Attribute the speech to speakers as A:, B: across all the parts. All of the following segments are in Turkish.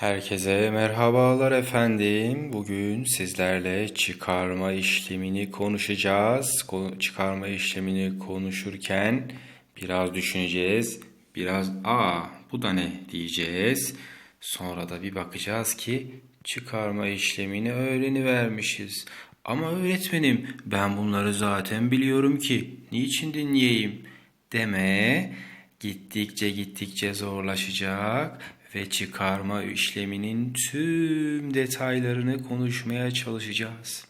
A: Herkese merhabalar efendim. Bugün sizlerle çıkarma işlemini konuşacağız. Ko- Çıkarma işlemini konuşurken biraz düşüneceğiz. Biraz aa bu da ne diyeceğiz. Sonra da bir bakacağız ki çıkarma işlemini öğrenivermişiz. Ama öğretmenim ben bunları zaten biliyorum ki. Niçin dinleyeyim? Deme gittikçe gittikçe zorlaşacak ve çıkarma işleminin tüm detaylarını konuşmaya çalışacağız.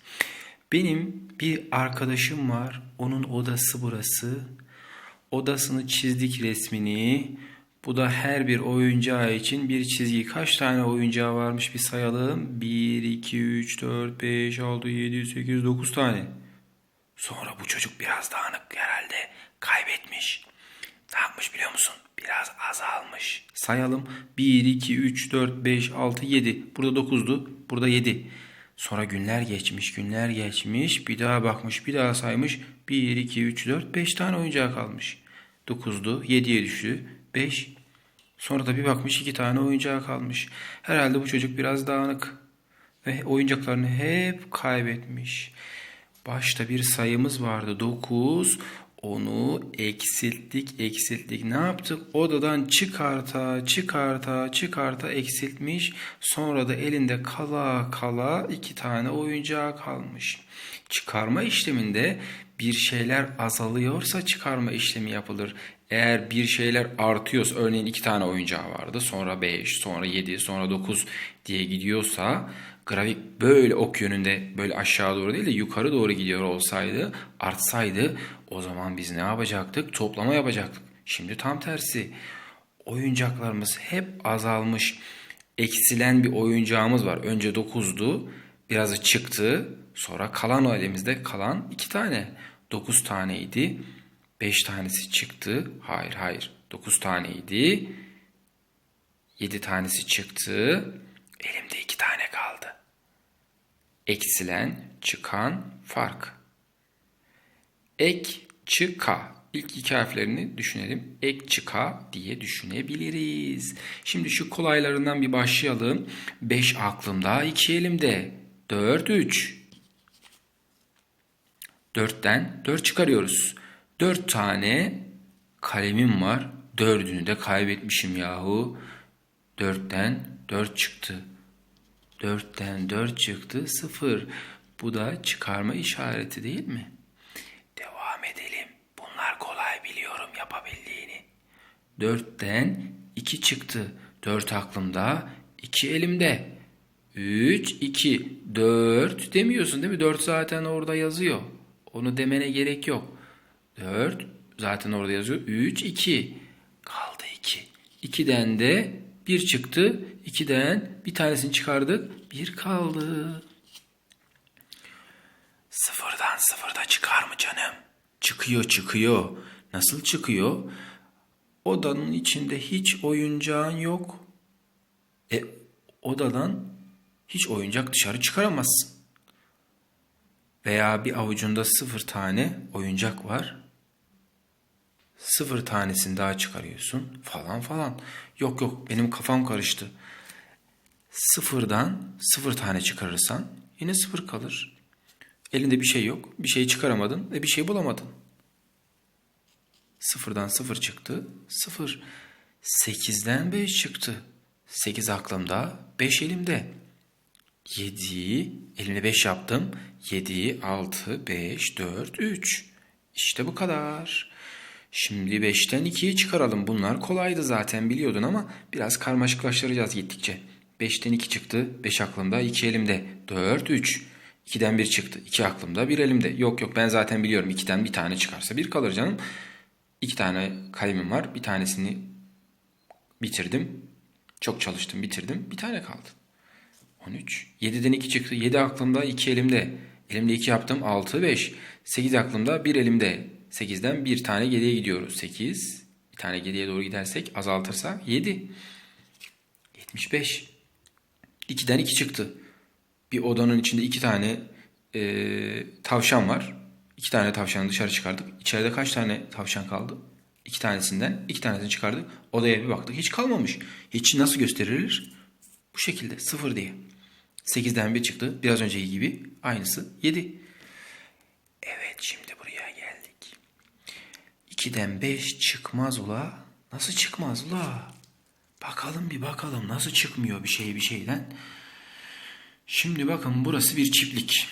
A: Benim bir arkadaşım var. Onun odası burası. Odasını çizdik resmini. Bu da her bir oyuncağı için bir çizgi. Kaç tane oyuncağı varmış bir sayalım. 1, 2, 3, 4, 5, 6, 7, 8, 9 tane. Sonra bu çocuk biraz dağınık herhalde kaybetmiş. Ne yapmış biliyor musun? Biraz azalmış. Sayalım. 1, 2, 3, 4, 5, 6, 7. Burada 9'du. Burada 7. Sonra günler geçmiş, günler geçmiş. Bir daha bakmış, bir daha saymış. 1, 2, 3, 4, 5 tane oyuncağı kalmış. 9'du, 7'ye düştü. 5. Sonra da bir bakmış 2 tane oyuncağı kalmış. Herhalde bu çocuk biraz dağınık. Ve oyuncaklarını hep kaybetmiş. Başta bir sayımız vardı 9. Onu eksilttik eksilttik. Ne yaptık? Odadan çıkarta çıkarta çıkarta eksiltmiş. Sonra da elinde kala kala iki tane oyuncağı kalmış. Çıkarma işleminde bir şeyler azalıyorsa çıkarma işlemi yapılır. Eğer bir şeyler artıyorsa örneğin iki tane oyuncağı vardı sonra 5 sonra 7 sonra 9 diye gidiyorsa grafik böyle ok yönünde böyle aşağı doğru değil de yukarı doğru gidiyor olsaydı artsaydı o zaman biz ne yapacaktık? Toplama yapacaktık. Şimdi tam tersi. Oyuncaklarımız hep azalmış. Eksilen bir oyuncağımız var. Önce 9'du. Birazı çıktı. Sonra kalan o elimizde kalan 2 tane. 9 taneydi. 5 tanesi çıktı. Hayır hayır. 9 taneydi. 7 tanesi çıktı. Elimde 2 tane. Eksilen, çıkan fark. Ek, çıka. İlk iki harflerini düşünelim. Ek, çıka diye düşünebiliriz. Şimdi şu kolaylarından bir başlayalım. 5 aklımda, 2 elimde. 4, 3. 4'ten 4 çıkarıyoruz. 4 tane kalemim var. Dördünü de kaybetmişim yahu. 4'ten 4 çıktı. 4'ten 4 çıktı 0. Bu da çıkarma işareti değil mi? Devam edelim. Bunlar kolay biliyorum yapabildiğini. 4'ten 2 çıktı. 4 aklımda, 2 elimde. 3, 2, 4 demiyorsun değil mi? 4 zaten orada yazıyor. Onu demene gerek yok. 4 zaten orada yazıyor. 3, 2. Kaldı 2. 2'den de 1 çıktı. 2'den bir tanesini çıkardık. 1 kaldı. Sıfırdan sıfırda çıkar mı canım? Çıkıyor çıkıyor. Nasıl çıkıyor? Odanın içinde hiç oyuncağın yok. E odadan hiç oyuncak dışarı çıkaramazsın. Veya bir avucunda sıfır tane oyuncak var. Sıfır tanesini daha çıkarıyorsun falan falan. Yok yok benim kafam karıştı. Sıfırdan sıfır tane çıkarırsan yine sıfır kalır. Elinde bir şey yok. Bir şey çıkaramadın ve bir şey bulamadın. Sıfırdan sıfır çıktı. Sıfır. Sekizden beş çıktı. Sekiz aklımda. Beş elimde. Yedi. Elimde beş yaptım. Yedi, altı, beş, dört, üç. İşte bu kadar. Şimdi beşten ikiyi çıkaralım. Bunlar kolaydı zaten biliyordun ama biraz karmaşıklaştıracağız gittikçe. Beşten iki çıktı. Beş aklımda, iki elimde. Dört, üç. 2'den 1 çıktı. 2 aklımda, 1 elimde. Yok yok ben zaten biliyorum 2'den bir tane çıkarsa 1 kalır canım. 2 tane kalemim var. Bir tanesini bitirdim. Çok çalıştım, bitirdim. Bir tane kaldı. 13. 7'den 2 çıktı. 7 aklımda, 2 elimde. Elimde 2 yaptım. 6, 5. 8 aklımda, 1 elimde. 8'den bir tane geriye gidiyoruz. 8. Bir tane geriye doğru gidersek azaltırsak 7. 75. 2'den 2 çıktı bir odanın içinde iki tane e, tavşan var. İki tane tavşanı dışarı çıkardık. İçeride kaç tane tavşan kaldı? İki tanesinden iki tanesini çıkardık. Odaya bir baktık hiç kalmamış. Hiç nasıl gösterilir? Bu şekilde 0 diye. 8'den 1 çıktı. Biraz önceki gibi. Aynısı 7. Evet şimdi buraya geldik. 2'den 5 çıkmaz ula. Nasıl çıkmaz ula? Bakalım bir bakalım nasıl çıkmıyor bir şey bir şeyden. Şimdi bakın burası bir çiftlik.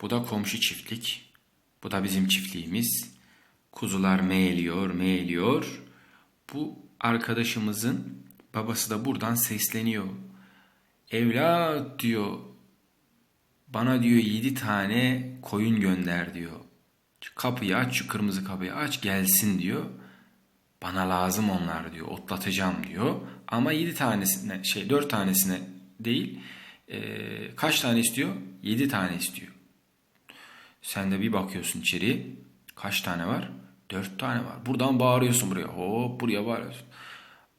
A: Bu da komşu çiftlik. Bu da bizim çiftliğimiz. Kuzular meğliyor, meğliyor. Bu arkadaşımızın babası da buradan sesleniyor. Evlat diyor. Bana diyor yedi tane koyun gönder diyor. Kapıyı aç, şu kırmızı kapıyı aç gelsin diyor. Bana lazım onlar diyor. Otlatacağım diyor. Ama yedi tanesine şey dört tanesine değil. Ee, kaç tane istiyor? Yedi tane istiyor. Sen de bir bakıyorsun içeri. Kaç tane var? Dört tane var. Buradan bağırıyorsun buraya. Hop buraya bağırıyorsun.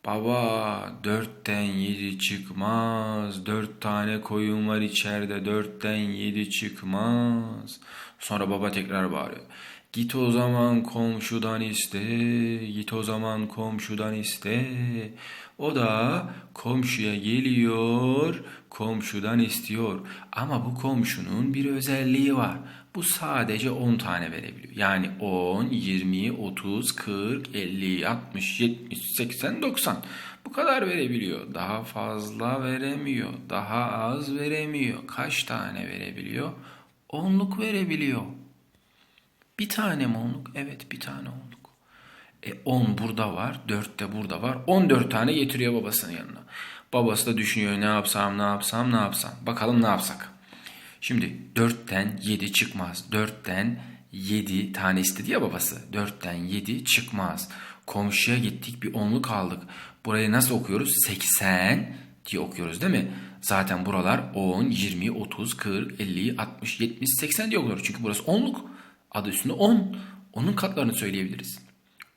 A: Baba dörtten yedi çıkmaz. Dört tane koyun var içeride. Dörtten yedi çıkmaz. Sonra baba tekrar bağırıyor. Git o zaman komşudan iste. Git o zaman komşudan iste. O da komşuya geliyor. Komşudan istiyor. Ama bu komşunun bir özelliği var. Bu sadece 10 tane verebiliyor. Yani 10, 20, 30, 40, 50, 60, 70, 80, 90. Bu kadar verebiliyor. Daha fazla veremiyor. Daha az veremiyor. Kaç tane verebiliyor? Onluk verebiliyor. Bir tane mi onluk? Evet bir tane onluk. E 10 burada var, 4 de burada var. 14 tane getiriyor babasının yanına. Babası da düşünüyor ne yapsam, ne yapsam, ne yapsam. Bakalım ne yapsak. Şimdi 4'ten 7 çıkmaz. 4'ten 7 tane istedi ya babası. 4'ten 7 çıkmaz. Komşuya gittik bir onluk aldık. Burayı nasıl okuyoruz? 80 diye okuyoruz değil mi? Zaten buralar 10, 20, 30, 40, 50, 60, 70, 80 diye okuyoruz. Çünkü burası onluk. Adı üstünde 10. Onun katlarını söyleyebiliriz.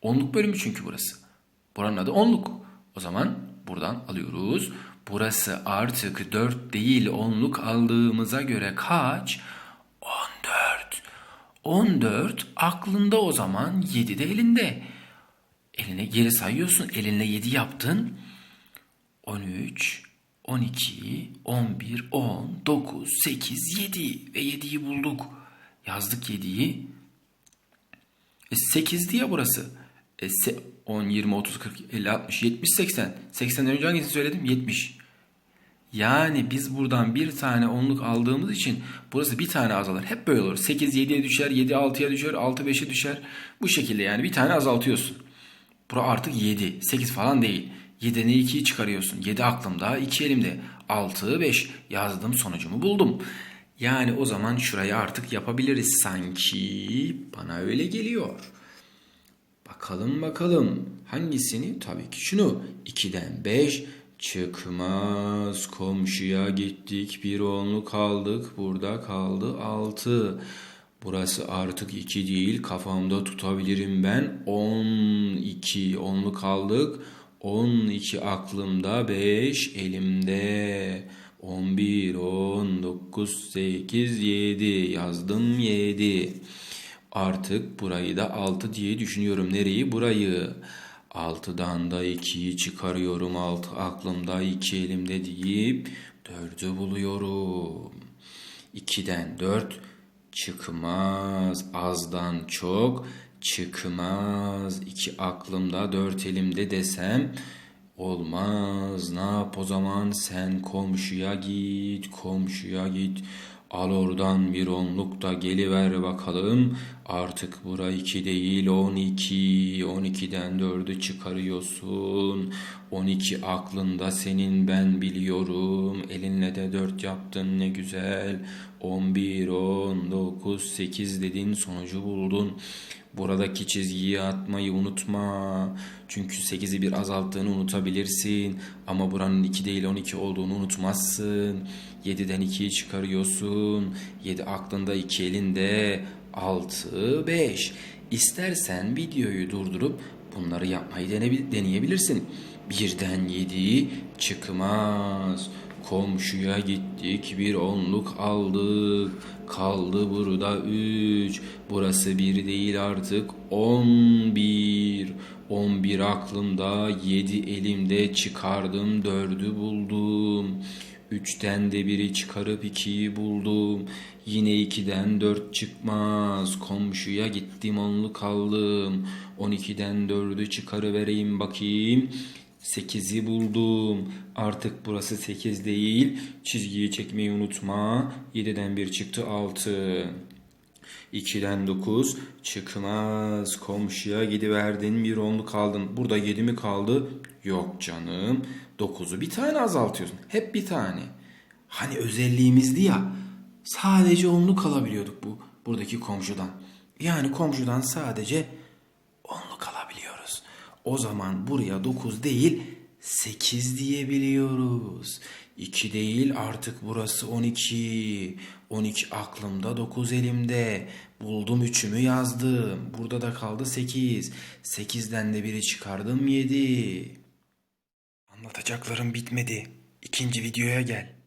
A: Onluk bölümü çünkü burası. Buranın adı onluk. O zaman buradan alıyoruz. Burası artık 4 değil onluk aldığımıza göre kaç? 14. 14 aklında o zaman 7 de elinde. Eline geri sayıyorsun. Elinle 7 yaptın. 13, 12, 11, 10, 9, 8, 7 ve 7'yi bulduk. Yazdık 7'yi. E 8 diye burası. E 10, 20, 30, 40, 50, 60, 70, 80. 80'den önce hangisini söyledim? 70. Yani biz buradan bir tane onluk aldığımız için burası bir tane azalır. Hep böyle olur. 8 7'ye düşer, 7 6'ya düşer, 6 5'e düşer. Bu şekilde yani bir tane azaltıyorsun. Bura artık 7, 8 falan değil. 7'ne 2'yi çıkarıyorsun. 7 aklımda, 2 elimde. 6, 5 yazdım sonucumu buldum. Yani o zaman şurayı artık yapabiliriz sanki. Bana öyle geliyor. Bakalım bakalım. Hangisini? Tabii ki şunu. 2'den 5 çıkmaz. Komşuya gittik. Bir onluk aldık. Burada kaldı 6. Burası artık 2 değil. Kafamda tutabilirim ben. 12. Onluk aldık. 12 aklımda 5 elimde. 11, 10, 9, 8, 7 yazdım 7. Artık burayı da 6 diye düşünüyorum. Nereyi? Burayı. 6'dan da 2'yi çıkarıyorum. 6 aklımda 2 elimde deyip 4'ü buluyorum. 2'den 4 çıkmaz. Azdan çok çıkmaz. 2 aklımda 4 elimde desem olmaz. Ne yap o zaman sen komşuya git, komşuya git. Al oradan bir onluk da geliver bakalım. Artık bura iki değil on iki. On ikiden dördü çıkarıyorsun. On iki aklında senin ben biliyorum. Elinle de dört yaptın ne güzel. On bir, on dokuz, sekiz dedin sonucu buldun. Buradaki çizgiyi atmayı unutma. Çünkü 8'i bir azalttığını unutabilirsin. Ama buranın 2 değil 12 olduğunu unutmazsın. 7'den 2'yi çıkarıyorsun. 7 aklında 2 elinde. 6, 5. İstersen videoyu durdurup bunları yapmayı deneyebilirsin. Birden 7 çıkmaz. Komşuya gittik bir onluk aldık. Kaldı burada üç. Burası bir değil artık on bir. On bir aklımda, yedi elimde çıkardım, dördü buldum. Üçten de biri çıkarıp ikiyi buldum. Yine ikiden dört çıkmaz. Komşuya gittim onluk aldım. On ikiden dördü çıkarıvereyim bakayım. Sekizi buldum. Artık burası sekiz değil. Çizgiyi çekmeyi unutma. Yediden bir çıktı altı. 2'den 9 çıkmaz. Komşuya gidiverdin bir onluk aldın. Burada 7 mi kaldı? Yok canım. 9'u bir tane azaltıyorsun. Hep bir tane. Hani özelliğimizdi ya. Sadece onluk alabiliyorduk bu buradaki komşudan. Yani komşudan sadece onluk alabiliyoruz. O zaman buraya 9 değil 8 diyebiliyoruz. 2 değil artık burası 12. 12 aklımda 9 elimde. Buldum üçümü yazdım. Burada da kaldı 8. 8'den de biri çıkardım 7. Anlatacaklarım bitmedi. İkinci videoya gel.